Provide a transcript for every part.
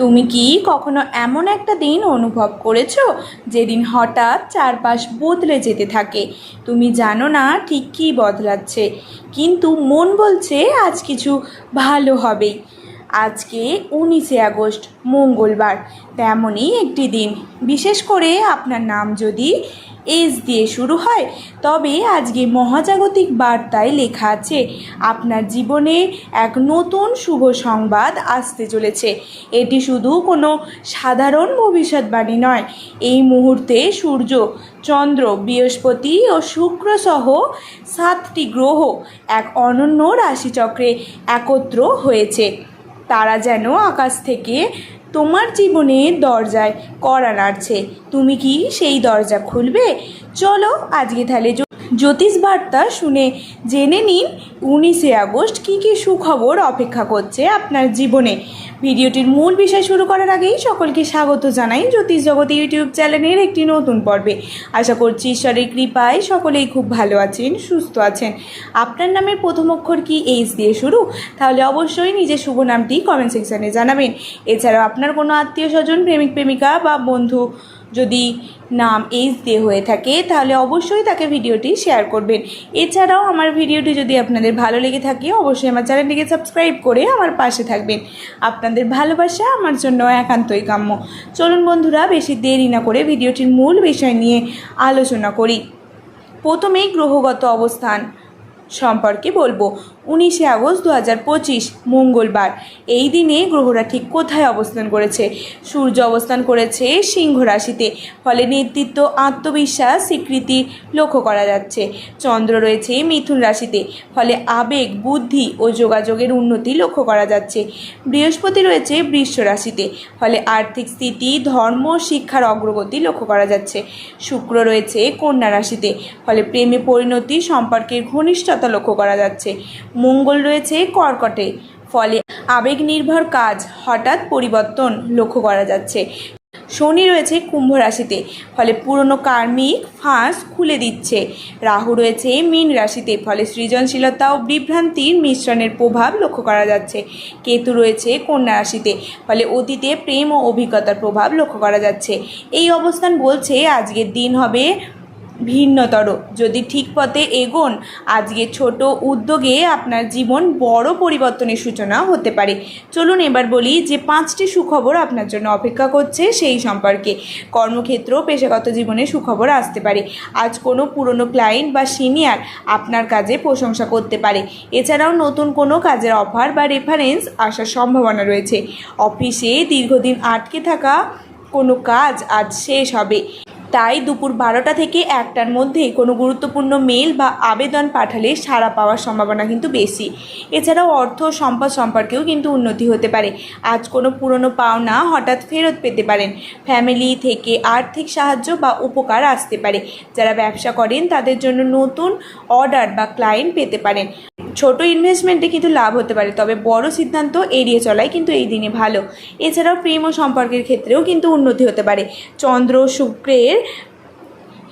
তুমি কি কখনো এমন একটা দিন অনুভব করেছ যেদিন হঠাৎ চারপাশ বদলে যেতে থাকে? তুমি জানো না ঠিক কী বদলাচ্ছে, কিন্তু মন বলছে আজ কিছু ভালো হবেই। আজকে উনিশে আগস্ট, মঙ্গলবার, তেমনই একটি দিন। বিশেষ করে আপনার নাম যদি এস দিয়ে শুরু হয়। তবে আজকে মহাজাগতিক বার্তায় লেখা আছে, আপনার জীবনে এক নতুন শুভ সংবাদ আসতে চলেছে। এটি শুধু কোনো সাধারণ ভবিষ্যৎবাণী নয়। এই মুহূর্তে সূর্য, চন্দ্র, বৃহস্পতি ও শুক্র সহ সাতটি গ্রহ এক অনন্য রাশিচক্রে একত্র হয়েছে। তারা যেন আকাশ থেকে তোমার জীবনে দরজায় কড়া নাড়ছে তুমি কি সেই দরজা খুলবে? চলো আজকে তাহলে জ্যোতিষ বার্তা শুনে জেনে নিন, উনিশে আগস্ট কী কী সুখবর অপেক্ষা করছে আপনার জীবনে? ভিডিওটির মূল বিষয় শুরু করার আগেই সকলকে স্বাগত জানাই জ্যোতিষ জগৎ ইউটিউব চ্যানেলের একটি নতুন পর্বে। আশা করছি ঈশ্বরের কৃপায় সকলেই খুব ভালো আছেন, সুস্থ আছেন। আপনার নামের প্রথম অক্ষর কি এইচ দিয়ে শুরু? তাহলে অবশ্যই নিজের শুভ নামটি কমেন্ট সেকশানে জানাবেন। এছাড়াও আপনার কোনো আত্মীয় স্বজন প্রেমিক প্রেমিকা বা বন্ধু যদি নাম এইচ দিয়ে হয়ে থাকে, তাহলে অবশ্যই তাকে ভিডিওটি শেয়ার করবেন। এছাড়াও আমার ভিডিওটি যদি আপনাদের ভালো লেগে থাকে, অবশ্যই আমার চ্যানেলটিকে সাবস্ক্রাইব করে আমার পাশে থাকবেন। আপনাদের ভালোবাসা আমার জন্য একান্তই কাম্য। চলুন বন্ধুরা, বেশি দেরি না করে ভিডিওটির মূল বিষয় নিয়ে আলোচনা করি। প্রথমেই গ্রহগত অবস্থান। সম্পর্কে বলব। উনিশে আগস্ট দু হাজার পঁচিশ, মঙ্গলবার। এই দিনে গ্রহরা ঠিক কোথায় অবস্থান করেছে? সূর্য অবস্থান করেছে সিংহ রাশিতে। ফলে নেতৃত্ব, আত্মবিশ্বাস, স্বীকৃতি লক্ষ্য করা যাচ্ছে। চন্দ্র রয়েছে মিথুন রাশিতে। ফলে আবেগ, বুদ্ধি ও যোগাযোগের উন্নতি লক্ষ্য করা যাচ্ছে। বৃহস্পতি রয়েছে বৃষ রাশিতে। ফলে আর্থিক স্থিতি, ধর্ম, শিক্ষার অগ্রগতি লক্ষ্য করা যাচ্ছে। শুক্র রয়েছে কন্যা রাশিতে। ফলে প্রেমে পরিণতি, সম্পর্কের ঘনিষ্ঠতা লক্ষ্য করা যাচ্ছে। মঙ্গল রয়েছে কর্কটে, ফলে আবেগ নির্ভর কাজ হঠাৎ পরিবর্তন লক্ষ্য করা যাচ্ছে। শনি রয়েছে কুম্ভ রাশিতে, ফলে পুরনো কার্মিক ফাঁস খুলে দিচ্ছে। রাহু রয়েছে মীন রাশিতে, ফলে সৃজনশীলতা ও বিভ্রান্তির মিশ্রণের প্রভাব লক্ষ্য করা যাচ্ছে। কেতু রয়েছে কন্যা রাশিতে, ফলে অতীতে প্রেম ও অভিজ্ঞতার প্রভাব লক্ষ্য করা যাচ্ছে। এই অবস্থান বলছে আজকের দিন হবে ভিন্নতর। যদি ঠিক পথে এগোন, আজকে ছোট উদ্যোগে আপনার জীবন বড় পরিবর্তনের সূচনা হতে পারে। চলুন এবার বলি যে পাঁচটি সুখবর আপনার জন্য অপেক্ষা করছে সেই সম্পর্কে। কর্মক্ষেত্র, পেশাগত জীবনে সুখবর আসতে পারে। আজ কোনো পুরনো ক্লায়েন্ট বা সিনিয়র আপনার কাজে প্রশংসা করতে পারে। এছাড়াও নতুন কোনো কাজের অফার বা রেফারেন্স আসার সম্ভাবনা রয়েছে। অফিসে দীর্ঘদিন আটকে থাকা কোনো কাজ আজ শেষ হবে। তাই দুপুর বারোটা থেকে একটার মধ্যে কোনো গুরুত্বপূর্ণ মেল বা আবেদন পাঠালে সাড়া পাওয়ার সম্ভাবনা কিন্তু বেশি। এছাড়াও অর্থ সম্পদ সম্পর্কেও কিন্তু উন্নতি হতে পারে। আজ কোনো পুরনো পাওনা হঠাৎ ফেরত পেতে পারেন। ফ্যামিলি থেকে আর্থিক সাহায্য বা উপকার আসতে পারে। যারা ব্যবসা করেন তাদের জন্য নতুন অর্ডার বা ক্লায়েন্ট পেতে পারেন। ছোট ইনভেস্টমেন্টে কিন্তু লাভ হতে পারে, তবে বড় সিদ্ধান্ত এড়িয়ে চলাই কিন্তু এই দিনে ভালো। এছাড়াও প্রেম ও সম্পর্কের ক্ষেত্রেও কিন্তু উন্নতি হতে পারে। চন্দ্র, শুক্রের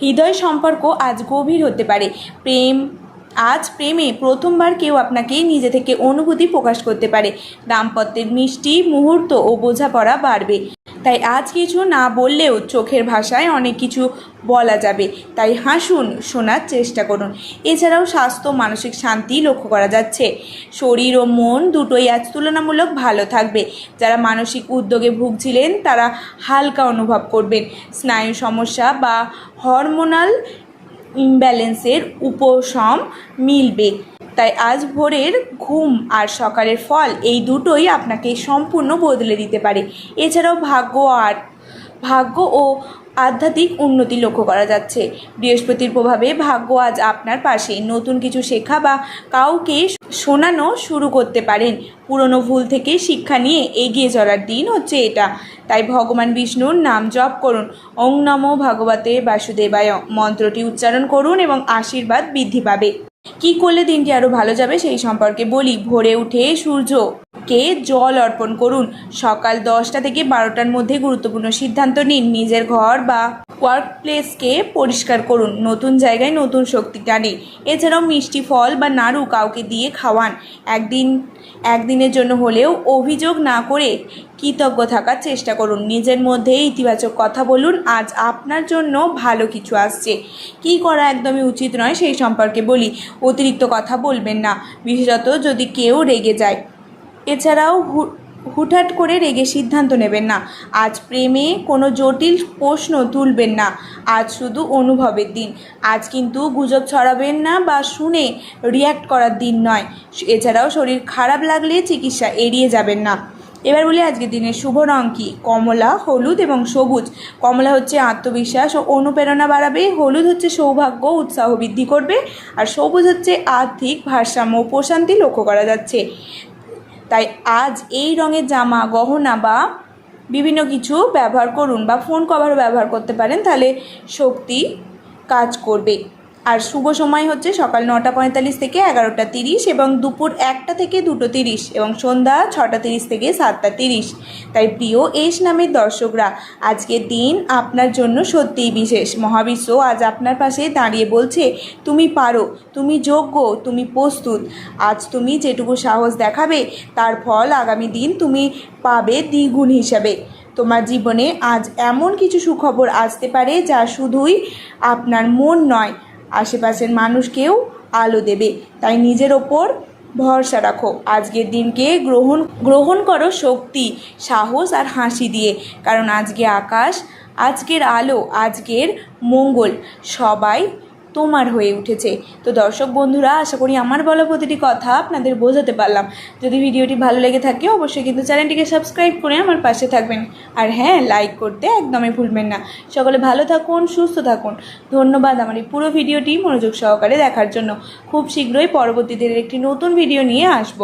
হৃদয় সম্পর্ক আজ গভীর হতে পারে। প্রেম আজ প্রেমে প্রথমবার কেউ আপনাকে নিজে থেকে অনুভূতি প্রকাশ করতে পারে। দাম্পত্যের মিষ্টি মুহূর্ত ও বোঝাপড়া বাড়বে। তাই আজ কিছু না বললেও চোখের ভাষায় অনেক কিছু বলা যাবে। তাই হাসুন, শোনার চেষ্টা করুন। এছাড়াও স্বাস্থ্য, মানসিক শান্তি লক্ষ্য করা যাচ্ছে। শরীর ও মন দুটোই আজ তুলনামূলক ভালো থাকবে। যারা মানসিক উদ্যোগে ভুগছিলেন, তারা হালকা অনুভব করবেন। স্নায়ু সমস্যা বা হরমোনাল ইমব্যালেন্সের উপশম মিলবে। তাই আজ ভোরের ঘুম আর সকালের ফল এই দুটোই আপনাকে সম্পূর্ণ বদলে দিতে পারে। এছাড়াও ভাগ্য আর ভাগ্য ও আধ্যাত্মিক উন্নতি লক্ষ্য করা যাচ্ছে। বৃহস্পতির প্রভাবে ভাগ্য আজ আপনার পাশে নতুন কিছু শেখা বা কাউকে শোনানো শুরু করতে পারেন। পুরনো ভুল থেকে শিক্ষা নিয়ে এগিয়ে চলার দিন হচ্ছে এটা। তাই ভগবান বিষ্ণুর নাম জপ করুন। ওং নমো ভাগবতে বাসুদেবায়। মন্ত্রটি উচ্চারণ করুন এবং আশীর্বাদ বৃদ্ধি পাবে। কি করলে দিনটি আরও ভালো যাবে সেই সম্পর্কে বলি। ভোরে উঠে সূর্যকে জল অর্পণ করুন। সকাল দশটা থেকে বারোটার মধ্যে গুরুত্বপূর্ণ সিদ্ধান্ত নিন। নিজের ঘর বা ওয়ার্ক প্লেসকে পরিষ্কার করুন। নতুন জায়গায় নতুন শক্তি টানে। এছাড়াও মিষ্টি ফল বা নাড়ু কাউকে দিয়ে খাওয়ান। একদিন, একদিনের জন্য হলেও অভিযোগ না করে কৃতজ্ঞ থাকার চেষ্টা করুন। নিজের মধ্যে ইতিবাচক কথা বলুন। আজ আপনার জন্য ভালো কিছু আসছে। কী করা একদমই উচিত নয় সেই সম্পর্কে বলি। অতিরিক্ত কথা বলবেন না। বিশেষত যদি কেউ রেগে যায়। এছাড়াও হুটহাট করে রেগে সিদ্ধান্ত নেবেন না। আজ প্রেমে কোনো জটিল প্রশ্ন তুলবেন না। আজ শুধু অনুভবের দিন। আজ কিন্তু গুজব ছড়াবেন না বা শুনে রিয়্যাক্ট করার দিন নয়। এছাড়াও শরীর খারাপ লাগলে চিকিৎসা এড়িয়ে যাবেন না। এবার বলি আজকের দিনের শুভ রং কী? কমলা, হলুদ এবং সবুজ। কমলা হচ্ছে আত্মবিশ্বাস ও অনুপ্রেরণা বাড়াবে, হলুদ হচ্ছে সৌভাগ্য, উৎসাহ বৃদ্ধি করবে, আর সবুজ হচ্ছে আর্থিক ভারসাম্য ও প্রশান্তি লক্ষ্য করা যাচ্ছে। তাই আজ এই রঙের জামা, গহনা বা বিভিন্ন কিছু ব্যবহার করুন বা ফোন কভারও ব্যবহার করতে পারেন, তাহলে শক্তি কাজ করবে। আর শুভ সময় হচ্ছে সকাল নটা পঁয়তাল্লিশ থেকে এগারোটা তিরিশ এবং দুপুর একটা থেকে দুটো তিরিশ এবং সন্ধ্যা ছটা তিরিশ থেকে সাতটা তিরিশ। তাই প্রিয় এস নামের দর্শকরা, আজকের দিন আপনার জন্য সত্যিই বিশেষ। মহাবিশ্ব আজ আপনার পাশে দাঁড়িয়ে বলছে, তুমি পারো, তুমি যোগ্য, তুমি প্রস্তুত। আজ তুমি যেটুকু সাহস দেখাবে, তার ফল আগামী দিন তুমি পাবে দ্বিগুণ হিসাবে। তোমার জীবনে আজ এমন কিছু সুখবর আসতে পারে যা শুধুই আপনার মন নয় আশেপাশের মানুষকেও আলো দেবে। তাই নিজের ওপর ভরসা রাখো। আজকের দিনকে গ্রহণ গ্রহণ করো শক্তি, সাহস আর হাসি দিয়ে। কারণ আজকে আকাশ, আজকের আলো, আজকের মঙ্গল। সবাই তোমার হয়ে উঠেছে। তো দর্শক বন্ধুরা, আশা করি আমার বলা প্রতিটি কথা আপনাদের বোঝাতে পারলাম। যদি ভিডিওটি ভালো লেগে থাকে, অবশ্যই কিন্তু চ্যানেলটিকে সাবস্ক্রাইব করে আমার পাশে থাকবেন। আর হ্যাঁ লাইক করতে একদমই ভুলবেন না। সকলে ভালো থাকুন, সুস্থ থাকুন। ধন্যবাদ আমার এই পুরো ভিডিওটি মনোযোগ সহকারে দেখার জন্য। খুব শীঘ্রই পরবর্তীদের একটি নতুন ভিডিও নিয়ে আসব।